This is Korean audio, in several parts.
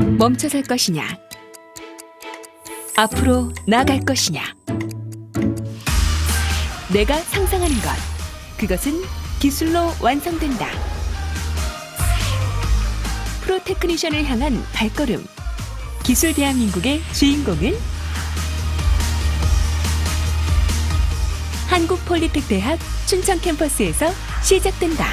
멈춰 설 것이냐? 앞으로 나갈 것이냐? 내가 상상하는 것, 그것은 기술로 완성된다. 프로 테크니션을 향한 발걸음. 기술 대한민국의 주인공은 한국폴리텍 대학 춘천 캠퍼스에서 시작된다.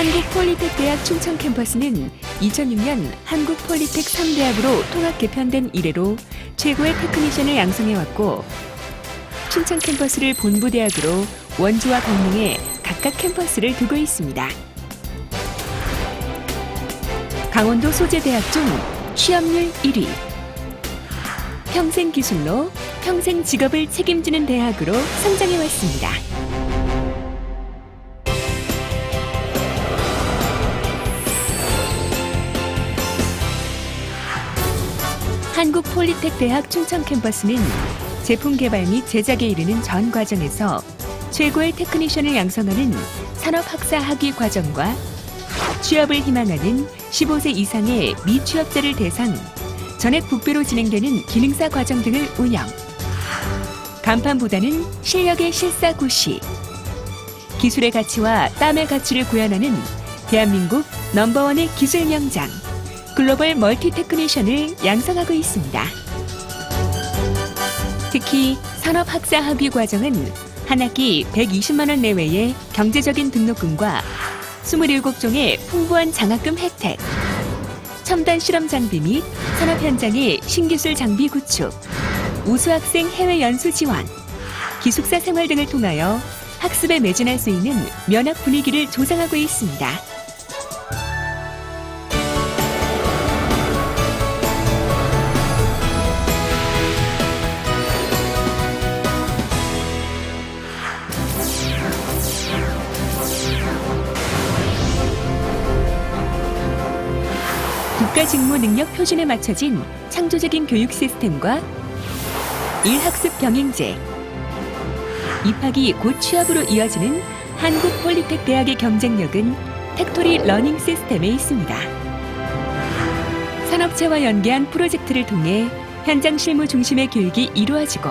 한국폴리텍 대학 춘천 캠퍼스는 2006년 한국폴리텍 3대학으로 통합 개편된 이래로 최고의 테크니션을 양성해왔고 춘천 캠퍼스를 본부대학으로 원주와 강릉에 각각 캠퍼스를 두고 있습니다. 강원도 소재대학 중 취업률 1위 평생 기술로 평생 직업을 책임지는 대학으로 성장해왔습니다. 한국 폴리텍 대학 춘천 캠퍼스는 제품 개발 및 제작에 이르는 전 과정에서 최고의 테크니션을 양성하는 산업학사 학위 과정과 취업을 희망하는 15세 이상의 미취업자를 대상 전액 부패로 진행되는 기능사 과정 등을 운영. 간판보다는 실력의 실사 구시. 기술의 가치와 땀의 가치를 구현하는 대한민국 넘버원의 기술 명장. 글로벌 멀티 테크니션을 양성하고 있습니다. 특히 산업학사 학위 과정은 한 학기 120만 원 내외의 경제적인 등록금과 27종의 풍부한 장학금 혜택, 첨단 실험 장비 및 산업 현장의 신기술 장비 구축, 우수학생 해외 연수 지원, 기숙사 생활 등을 통하여 학습에 매진할 수 있는 면학 분위기를 조성하고 있습니다. 국가 직무 능력 표준에 맞춰진 창조적인 교육 시스템과 일학습 병행제, 입학이 곧 취업으로 이어지는 한국 폴리텍 대학의 경쟁력은 팩토리 러닝 시스템에 있습니다. 산업체와 연계한 프로젝트를 통해 현장 실무 중심의 교육이 이루어지고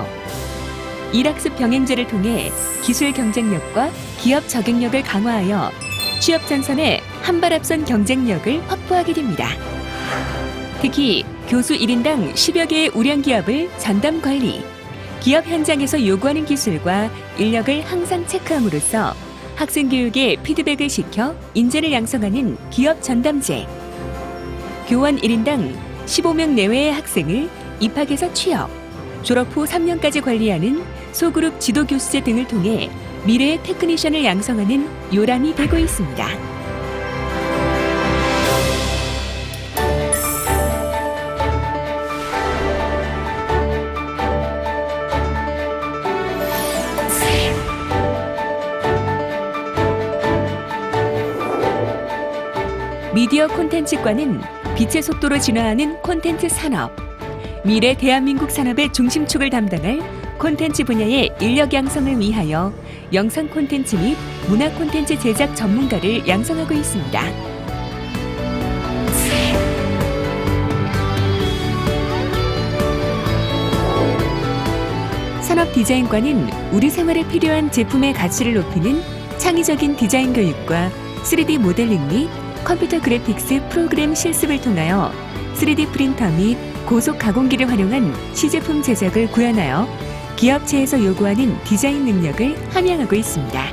일학습 병행제를 통해 기술 경쟁력과 기업 적응력을 강화하여 취업 전선에 한 발 앞선 경쟁력을 확보하게 됩니다. 특히 교수 1인당 10여 개의 우량 기업을 전담 관리, 기업 현장에서 요구하는 기술과 인력을 항상 체크함으로써 학생 교육에 피드백을 시켜 인재를 양성하는 기업 전담제, 교원 1인당 15명 내외의 학생을 입학해서 취업, 졸업 후 3년까지 관리하는 소그룹 지도 교수제 등을 통해 미래의 테크니션을 양성하는 요람이 되고 있습니다. 미디어 콘텐츠과는 빛의 속도로 진화하는 콘텐츠 산업, 미래 대한민국 산업의 중심축을 담당할 콘텐츠 분야의 인력 양성을 위하여 영상 콘텐츠 및 문화 콘텐츠 제작 전문가를 양성하고 있습니다. 산업 디자인과는 우리 생활에 필요한 제품의 가치를 높이는 창의적인 디자인 교육과 3D 모델링 및 컴퓨터 그래픽스 프로그램 실습을 통하여 3D 프린터 및 고속 가공기를 활용한 시제품 제작을 구현하여 기업체에서 요구하는 디자인 능력을 함양하고 있습니다.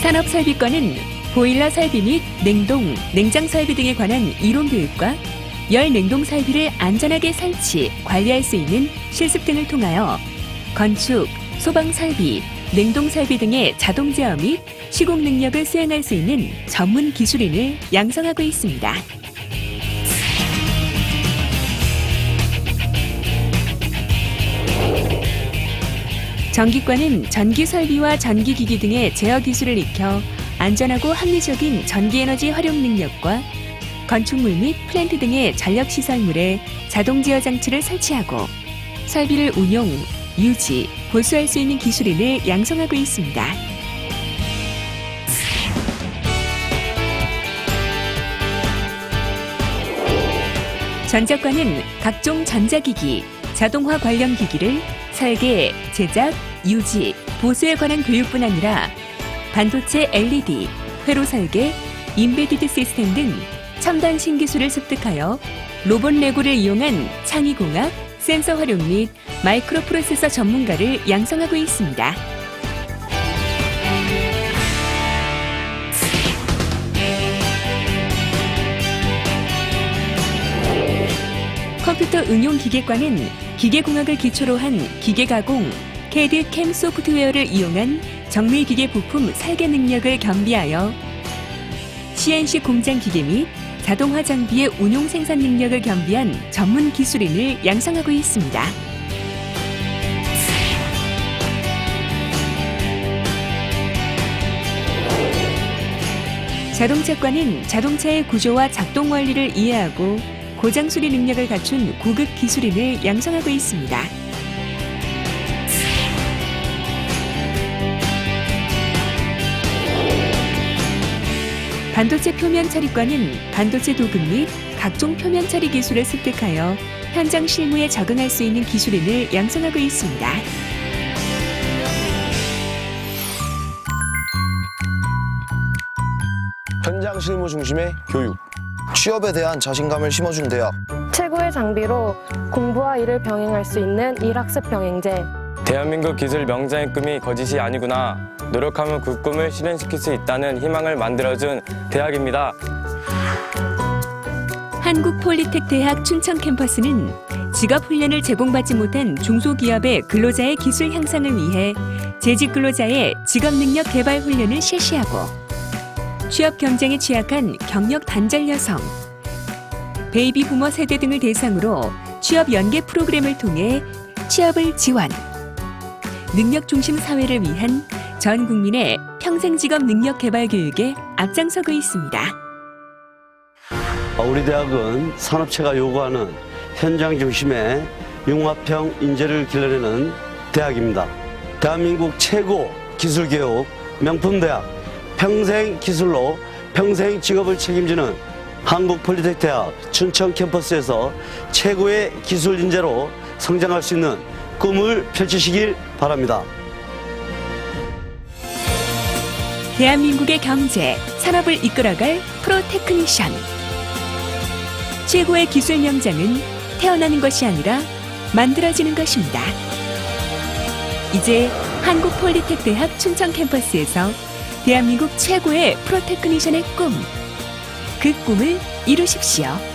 산업설비과는 보일러 설비 및 냉동, 냉장 설비 등에 관한 이론 교육과 열 냉동 설비를 안전하게 설치, 관리할 수 있는 실습 등을 통하여 건축, 소방 설비, 냉동 설비 등의 자동 제어 및 시공 능력을 수행할 수 있는 전문 기술인을 양성하고 있습니다. 전기과는 전기 설비와 전기 기기 등의 제어 기술을 익혀 안전하고 합리적인 전기 에너지 활용 능력과 건축물 및 플랜트 등의 전력 시설물에 자동 제어 장치를 설치하고 설비를 운용, 유지, 보수할 수 있는 기술인을 양성하고 있습니다. 전작과는 각종 전자기기, 자동화 관련 기기를 설계, 제작, 유지, 보수에 관한 교육뿐 아니라 반도체 LED, 회로 설계, 인베디드 시스템 등 첨단 신기술을 습득하여 로봇 레고를 이용한 창의공학, 센서 활용 및 마이크로 프로세서 전문가를 양성하고 있습니다. 컴퓨터 응용 기계과는 기계공학을 기초로 한 기계가공, CAD 캠 소프트웨어를 이용한 정밀 기계 부품 설계 능력을 겸비하여 CNC 공장 기계 및 자동화 장비의 운용 생산 능력을 겸비한 전문 기술인을 양성하고 있습니다. 자동차과는 자동차의 구조와 작동 원리를 이해하고 고장 수리 능력을 갖춘 고급 기술인을 양성하고 있습니다. 반도체 표면 처리과는 반도체 도급 및 각종 표면 처리 기술을 습득하여 현장 실무에 적응할 수 있는 기술인을 양성하고 있습니다. 현장 실무 중심의 교육. 취업에 대한 자신감을 심어준 대학. 최고의 장비로 공부와 일을 병행할 수 있는 일학습 병행제. 대한민국 기술 명장의 꿈이 거짓이 아니구나. 노력하면 그 꿈을 실현시킬 수 있다는 희망을 만들어준 대학입니다. 한국폴리텍 대학 춘천 캠퍼스는 직업 훈련을 제공받지 못한 중소기업의 근로자의 기술 향상을 위해 재직 근로자의 직업 능력 개발 훈련을 실시하고 취업 경쟁에 취약한 경력 단절 여성, 베이비 부머 세대 등을 대상으로 취업 연계 프로그램을 통해 취업을 지원, 능력 중심 사회를 위한 전 국민의 평생 직업 능력 개발 교육에 앞장서고 있습니다. 어, 우리 대학은 산업체가 요구하는 현장 중심의 융합형 인재를 길러내는 대학입니다. 대한민국 최고 기술 교육 명품 대학 평생 기술로 평생 직업을 책임지는 한국 폴리텍 대학 춘천 캠퍼스에서 최고의 기술 인재로 성장할 수 있는 꿈을 펼치시길 바랍니다. 대한민국의 경제, 산업을 이끌어갈 프로테크니션. 최고의 기술 명장은 태어나는 것이 아니라 만들어지는 것입니다. 이제 한국 폴리텍 대학 춘천 캠퍼스에서 대한민국 최고의 프로테크니션의 꿈, 그 꿈을 이루십시오.